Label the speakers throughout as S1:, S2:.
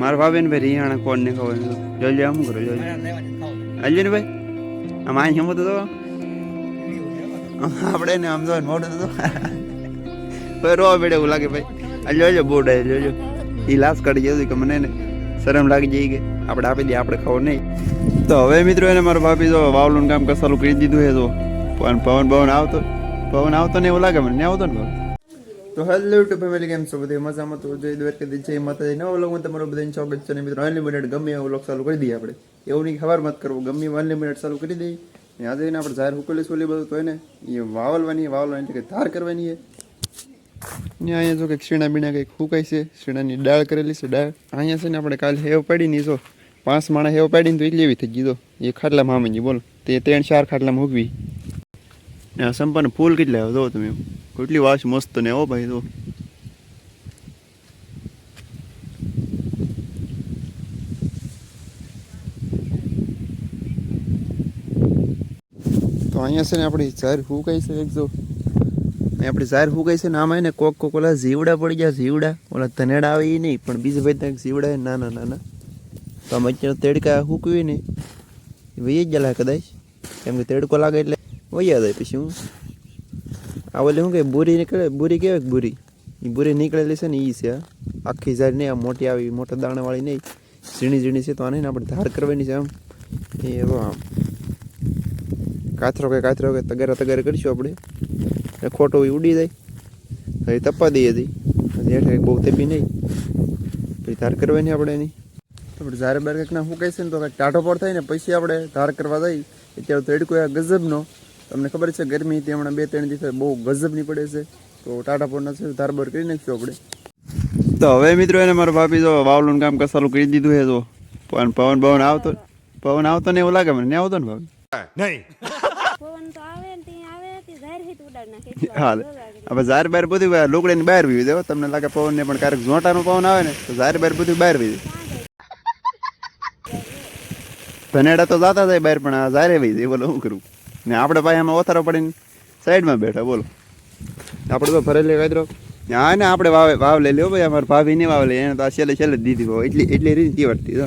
S1: મારા ભાભી ને ભાઈ રિહાણા કોણ ને ખબર જોજો આમ કરો ને ભાઈ, આમ અહીં શું તો? આપણે ને આમ તો મોઢું તો ભાઈ રોવા બેડે એવું લાગે ભાઈ. અલ્યો જો આવી જોજો એ લાશ કાઢી જતું કે મને ને શરમ લાગી જઈ કે આપણે આપી દઈએ, આપણે ખબર નહીં. તો હવે મિત્રો એને મારા ભાભી તો વાવલું કામ કસાલું કરી દીધું છે તો. પણ પવન પવન આવતો પવન આવતો ને એવું લાગે મને. આવતો ને ભાવ તો હેલો યુટ્યુબ ફેમિલી, કેમ છો? બધે મજામાં? તો જય દ્વારકાધીશ જય માતાજી. નવો લોગમાં તમારું બધાને સ્વાગત છે મિત્રો અનલિમિટેડ ગમે એવો લોક ચાલુ કરી દઈએ આપણે. એવું નહીં ખબર મત કરવું, ગમે એવું અનલિમિટેડ ચાલુ કરી દઈએ. ને આજે એને આપણે જાહેર હુકલી સોલી બધું તો એને એ વાવલવાની વાવલવાની એટલે કે ધાર કરવાની છે. ને અહીંયા જો કંઈક શીણા બીણા કંઈક હુકાય છે, શીણાની દાળ કરેલી છે દાળ અહીંયા છે ને આપણે કાલે હેવ પાડી ની જો, પાંચ માણસ હેવ પાડીને તો એટલી એવી થઈ ગઈ એ ખાટલામાં મામજી બોલો. તે ત્રણ ચાર ખાટલામાં મૂકવી. ને આ સંપાને ફૂલ કેટલા આવે જો તમે કેટલી વાસ મસ્ત ને હો ભાઈ તો અહીંયા છે ને આપણી ઝાર ફૂકાઈ છે એક જો. ને આપણી ઝાર ફૂકાઈ છે ને આમાં એને કોક કોક ઓલા જીવડા પડી ગયા જીવડા ઓલા ધનેડા આવે એ નહીં, પણ બીજા ભાઈ ત્યાં જીવડા ના ના ના નાના. તો આમ અત્યારે તેડકા ફૂકવી ને એ વહી જ ગયેલા કદાચ. કેમ કે તેડકો લાગે એટલે વહી જાય પછી હું. આ ઓલી શું કે, બુરી નીકળે, બુરી કેવાય બુરી? એ બુરી નીકળેલી છે ને એ છે. આ. આખી ઝાડ નહીં આમ મોટી આવી, મોટા દાણાવાળી નહીં. ઝીણી ઝીણી છે તો આને આપણે ધાર કરવાની છે આમ. એ એવો આમ. કાથરો કે કાથરો કે તગારા તગારા કરીશું આપણે. એ ખોટો ઉડી જાય. હવે તપા દઈએ હતી હેઠળ બહુ તપી નહીં. પછી ધાર કરવાની આપણે એની. આપણે ઝારે બાર કંઈક ના શું છે ને તો કંઈક ટાઢો પર થાય ને પછી આપણે ધાર કરવા જઈ અત્યારે તડકો આ ગજબનો. તમને ખબર છે ગરમી હમણાં બે ત્રણ દિવસે બહુ ગજબની પડે છે તો ટાટા પડના છે ધાર બાર કરી નાખશું આપણે. તો હવે મિત્રો એને મારા ભાભી જો વાવલું કામ કસાલું કરી દીધું છે જો. પણ પવન પવન આવતો પવન આવતો ને એવું લાગે મને. ને આવતો ને ભાભી?
S2: પવન તો આવે ને ત્યાં આવે તે ઝાર હિત ઉડાડ નાખે. એટલું
S1: હા
S2: આવે, જોવા આગળ.
S1: હવે ઝાર બાર બધું લોકડીને બહાર વી દેવો તમને લાગે પવન ને પણ ક્યારેક ઝોંટાનું પવન આવે ને તો ઝાર બાર બધું બહાર વી ધનેડા તો જાતા જાય બહાર પણ આ ઝારે વી દે બોલો શું કરું? ને આપણે પાસે એમાં ઓથારો પડીને સાઈડમાં બેઠા બોલો. આપણે તો ભરેલી કાતરો હા ને આપણે વાવે વાવ લઈ લો ભાઈ અમારે ભાભી નહીં વાવ લે એને તો આ છેલ્લે છેલ્લે જ દીધી હોય. એટલી એટલી રીત કહેવાતી તો.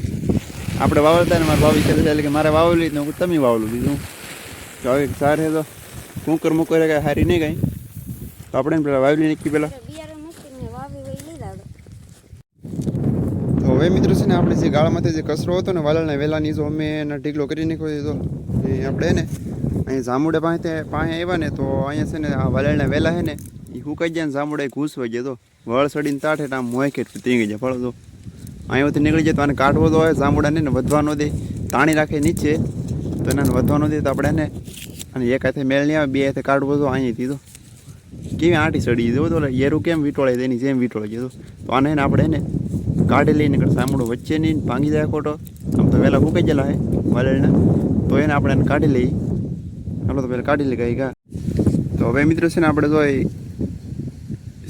S1: આપણે વાવડતા ને મારા ભાભી છેલ્લે છેલ્લે કે મારે વાવલી ને હું તમે વાવલું બીજું તો હવે સારે તો કુંકર મુકર કાંઈ હારી નહીં કાંઈ. તો આપણે ને પેલા વાવલી નીકળી પેલા.
S2: તો.
S1: તો હવે મિત્રો છે ને આપણે જે ગાળામાંથી જે કચરો હતો ને વાલળના વેલાની જો અમે એના ઢીકલો કરી નાખ્યો દીધો એ આપણે ને અહીં જામુડે પાસે પાસે આવ્યા ને તો અહીંયા છે ને આ વાલળના વહેલા છે ને એ સુકાઈ જાય ને જામુડે ઘૂસવાઈ જાય તો. વળ સડીને તાઠે આમ મોંખેટ ત્રીંગી જાય ફળો તો. અહીંયાથી નીકળી જાય તો આને કાઢવો તો હોય જામુડાને ને વધવાનો દે. તાણી રાખે નીચે, તો એને વધવાનો દે તો આપણે એને, અને એક હાથે મેળ નહીં આવે, બે હાથે કાઢવો તો અહીંયાથી તો. કેવી આંટી સડી જવું તો યેરું કેમ વીટોળે તેની જેમ વીટોળે જતો તો. આને એને આપણે એને કાઢી લઈને સામડું વચ્ચે નહીં ભાંગી જાય ખોટો. આમ તો વહેલા ફૂકાઈ ગયેલા હે વાલળના તો એને આપણે એને કાઢી લઈએ આપણે તો પહેલાં કાઢી લે ગઈ કા તો હવે મિત્રો છે ને આપણે જો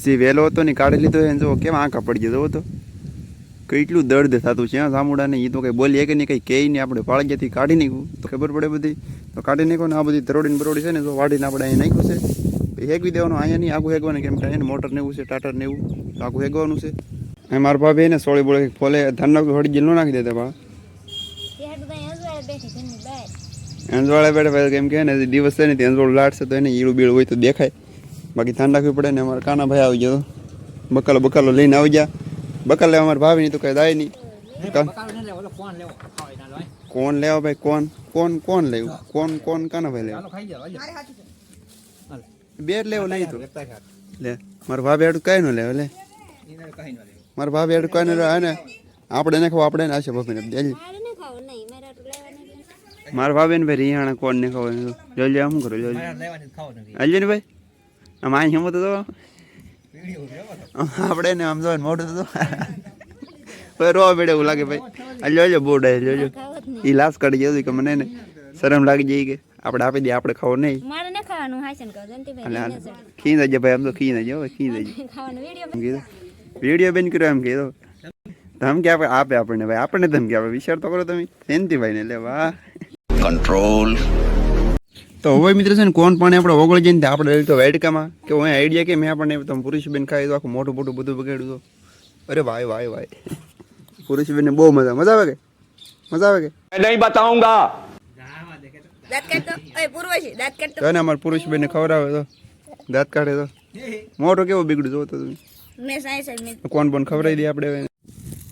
S1: જે વહેલો હતો ને કાઢી લીધો એને જો કેમ આંખ પડી જતો હતો કેટલું દર્દ થતું છે, હા, સામુડાને એ તો કંઈ બોલીએ કે નહીં, કંઈ કહે નહીં, આપણે પાળગીયાથી કાઢી નાખ્યું. તો ખબર પડે બધી. તો કાઢી નાખો ને આ બધી તરોડીને બરોડી છે ને તો વાડીને આપણે અહીંયા નાખ્યું છે. હેગવી દેવાનું, અહીંયા નહીં, આગું હેગવાનું, કેમ કે એને મોટર ને એવું છે, ટાટર ને એવું. તો આગું હેગવાનું છે. અને મારા ભાભી એને સોળી બોળે ફોલે ધાન નાખી હળી ન નાખી દેતા બા.
S2: અજવાળે બેઠા
S1: કેમ કે ને દિવસ છે ને ત્યાં એંજવાળું લાડશે તો એને ઈળું બીળું હોય તો દેખાય. બાકી ધ્યાન રાખવી પડે ને અમારા કાના ભાઈ આવી ગયો. બકાલો બકાલો લઈને આવી જા બકાલ લેવા અમારા ભાવી નહીં તો કઈ દાય નહીં. કોણ લેવા? ભાઈ? કોણ? કોણ કોણ લેવું? કોણ કોણ કાના ભાઈ લેવું? બે લેવો નહીં તો. લે મારા ભાભી આડું કઈ ન લેવા લે. મારા ભાભી આડું કઈ ન લેવા ને? આપણે ને ખાવ આપણે ને આશે ભાભીને દેલી
S2: મારે ન ખાવું નહીં મારે આટલું લેવાનું એટલે.
S1: મારા ભાભી ને ભાઈ રિહાણા કોણ ને ખબર જોઈ શું કરો જોઈ ને ભાઈ? આમ આ હિંમત તો આપણે ને આમ જો મોઢું તો ભાઈ રોવા બેડે એવું લાગે ભાઈ. આ જોજો બોર્ડ આવી જોજો એ લાશ કાઢી જતું કે મને ને. શરમ લાગી જાય કે આપણે આપી દઈએ આપણે ખાવું નહીં.
S2: મારે ન ખાવાનું જંતીભાઈ.
S1: ખી ભાઈ આમ તો ખી જાય ભાઈ ખી જાય
S2: ખાવાનો વીડિયો
S1: વીડિયો બેન કર્યો એમ કીધો. ધમકી કે આપે આપે આપણને ભાઈ આપણને ધમકી કે આપે. વિચાર તો કરો તમે. જયંતિભાઈ ને લે વાહ.
S3: કંટ્રોલ
S1: તો હવે મિત્ર છે ને કોણ પાણી આપણે ઓગળ જઈને આપણે લઈ તો વેડકામાં. કે હું આઈડિયા કે મેં આપણને તમે પુરુષબેન ખાઈ તો આખું મોટું મોટું બધું બગાડ્યું તો. અરે ભાઈ ભાઈ ભાઈ. પુરુષબેનને બહુ મજા મજા આવે કે? મજા આવે કે?
S3: નહીં બતાઉંગા
S2: દાંત કાઢતો
S1: તો. દાંત કાઢે તો. મોટો કેવો બિગડ્યો જોતો તમે.
S2: મેં સાઈ
S1: કોણ પણ ખવરાઈ દે આપણે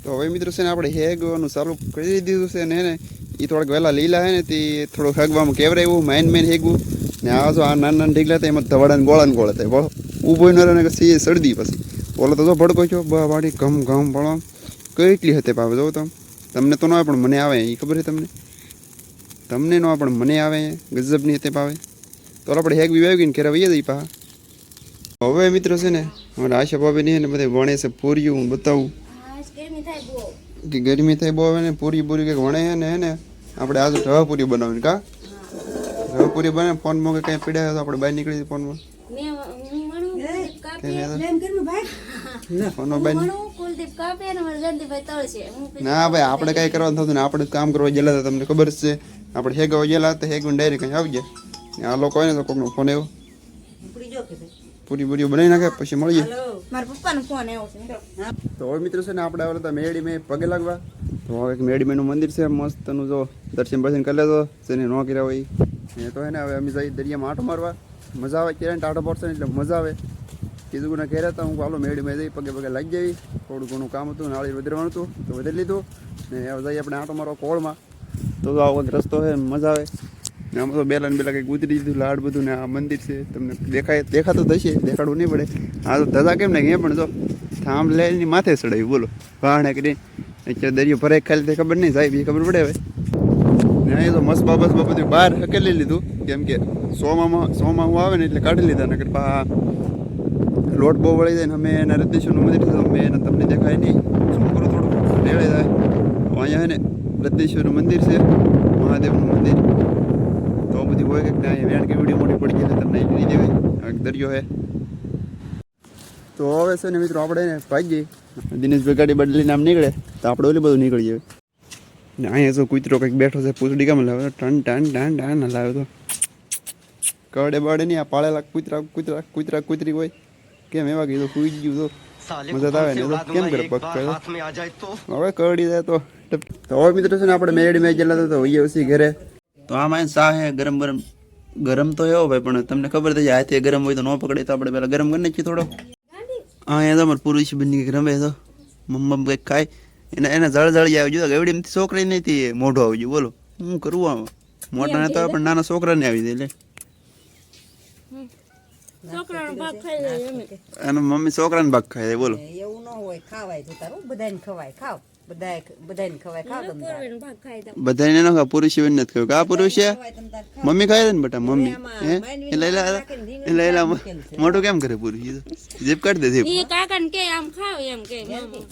S1: તો હવે મિત્રો છે ને આપણે હેગવાનું ચાલુ કરી દીધું છે ને એ થોડાક વહેલા લીલા હે ને તે થોડુંક હેગવામાં કેવરાયું માઇન માઇન હેગવું. ને આ જો આ નાના નાના ઢીકલા એમાં ધવાડાને ગોળાને ગોળા થાય બોલો, ઊભો ન રહે સી સળદી પછી. બોલો, તો જો ભડકો છો, બા, વાડી ઘમ ઘમ ભણો. કેટલી હતી ભાવે જો તમે. તમને તો ન આવે પણ મને આવે એ ખબર છે તમને? તમને ન આવે પણ મને આવે, ગજબની હતી પાવે. તો આપણે હેગ બી વાવી ને, ઘરે વહીએ જઈ પા હવે મિત્રો છે ને અમારા આશા ભાભી ને બધા વણે છે, પૂર્યું બતાવું. કે ગરમી થાય બહુ આવે ને પૂરી પૂરી કંઈક વણે છે ને એને આપણે આજે રવા પૂરી બનાવીને કા? રવા પૂરી બને ફોનમાં કે કંઈ પીડ્યા તો આપણે બહાર નીકળી ફોનમાં. ના ભાઈ આપણે કાંઈ કરવાનું થતું ને આપણે જ કામ કરવા ગયેલા હતા તમને ખબર છે. આપણે હેગવા ગયેલા હતા હેગું ડાયરેક્ટ કંઈ આવી જાય આ લોકો હોય ને તો કોઈનો ફોન આવ્યો. પૂરી પૂરી બનાવી નાખે પછી મળીએ.
S2: મારા પપ્પાનો ફોન આવ્યો છે.
S1: તો હવે મિત્રો છે ને આપણે આવેલા હતા મેળી મેં પગે લાગવા. તો હવે એક મેળી મેનું મંદિર છે મસ્તનું જો દર્શન બર્શન કરી લેતો જેને ન કર્યા હોય. એ તો હે ને હવે અમે જઈએ દરિયામાં આંટો મારવા. મજા આવે ક્યારે આટો પડશે ને એટલે મજા આવે. કીધું ને ઘેર હતા હું ચાલો મેળી મેં જઈ પગે પગે લાગી જઈ થોડું ઘણું કામ હતું નાળી વધારવાનું હતું તો વધારી લીધું. ને હવે જઈએ આપણે આંટો મારવા કોળમાં. તો આવો રસ્તો છે મજા આવે. આમાં તો બેલા ને બેલા કંઈક ઉતરી દીધું, લાડ બધું ને આ મંદિર છે, તમને દેખાય દેખાતું થશે દેખાડવું નહીં પડે. આ તો ધજા કેમ ને એ પણ જો થાંભ લઈને માથે ચડાવી બોલો. વાહણે કરી અત્યારે દરિયો ભરાય, ખાલી તે ખબર નહીં સાહેબ, એ ખબર પડે હવે. ને અહીં તો મસ્ત બાબસ બધું બહાર હકેલી લીધું. કેમ કે સોમામાં સોમામાં આવે ને એટલે કાઢી લીધા, નકર પા લોટ બહુ વળી જાય ને અમે એના રદ્દેશ્વરનું મંદિર તો અમે એને તમને દેખાય નહીં. છોકરો થોડું રેળે જાય. અહીંયા ને રદ્દેશ્વરનું મંદિર છે, મહાદેવનું મંદિર. બધી હોય કે ત્યાં વેણ કે વીડિયો મોટી પડી ગઈ તમને લઈ દેવાય દરિયો હે તો હવે છે ને મિત્રો આપણે ને ભાગીએ. દિનેશભાઈ ગાડી બદલીને આમ નીકળે તો આપણે ઓલી બધું નીકળી જાય ને અહીંયા શું કૂતરો કંઈક બેઠો છે પૂછડી કામ લાવે ટન ટન ટન ટન હલાવે તો કડે બડે નહીં આ પાળેલા કૂતરા કૂતરા કૂતરા કૂતરી હોય. કેમ એવા કીધું કૂઈ ગયું તો. મજા આવે ને તો કેમ કરે પગ કરે હવે કરડી જાય તો. હવે મિત્રો છે ને આપણે મેળી મેચ ગયેલા તો હોઈએ ઉસી ઘરે. તો આમાં સા હે ગરમ ગરમ ગરમ તો એવો ભાઈ પણ તમને ખબર થઈ જાય હાથે ગરમ હોય તો ન પકડે તો આપણે પહેલાં ગરમ કરી નાખીએ થોડો. હા એ તો અમારે પુરુષ બની કંઈક રમે તો. મમ્મ કંઈક ખાય. એને એને જળ જળી આવી જોઈએ એવડી એમથી છોકરી નથી મોઢો આવી ગયું બોલો. શું કરવું આમાં? મોટા તો પણ નાના છોકરાને આવી જાય એટલે
S2: છોકરાનો ભાગ ખાઈ જાય એમ.
S1: અને મમ્મી છોકરાને ભાગ ખાય છે, બોલો.
S4: એવું ન હોય ખાવાય તો તારું બધાને ખવાય ખાવ. બધાય બધાને ખવાય. ખાવ તમ
S1: બધાને ન પુરુષ નથી ખાયું. કા પુરુષ છે?
S4: ખવાય
S1: મમ્મી ખાય છે ને બટા મમ્મી. હે?
S4: માંડવીને
S1: એટલે એલા એટલે એલા મોટું કેમ કરે પુરુષ? જીભ જીપ કાઢી દે જીપ
S2: એ કાકાને કે આમ ખાવ એમ કે મમ્મી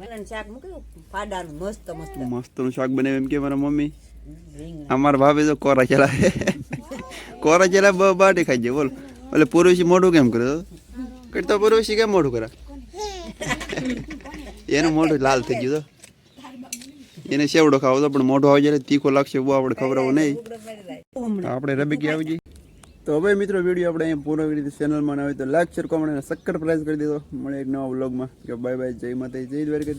S4: મેલન શાક મૂક્યું? ફાડાનું મસ્ત મસ્ત.
S1: મસ્તનું શાક બનાવે એમ કે મારા મમ્મી.
S4: અમાર
S1: અમારા ભાભી તો કોરા ચેલા કોરા ચેલા બ બાટી ખાઈ જાય બોલ. એટલે પુરુષી મોઢું કેમ કરે? કરતો પુરુષી કેમ મોઢું કરે? એનું મોઢું લાલ થઈ ગયું તો. એને સેવડો ખાવો તો પણ મોઢું આવી જાય તીખો લાગશે બહુ આપણે ખબર નહીં. આપણે રબીકી આવી જઈએ તો હવે મિત્રો વીડિયો આપણે અહીંયા પૂરો કરી ચેનલમાં ના હોય તો લાઈક શેર કોમેન્ટ અને સક્કર પ્રાઇઝ કરી દીધો. મળે એક નવા વ્લોગમાં કે બાય બાય જય માતા જય દ્વારકા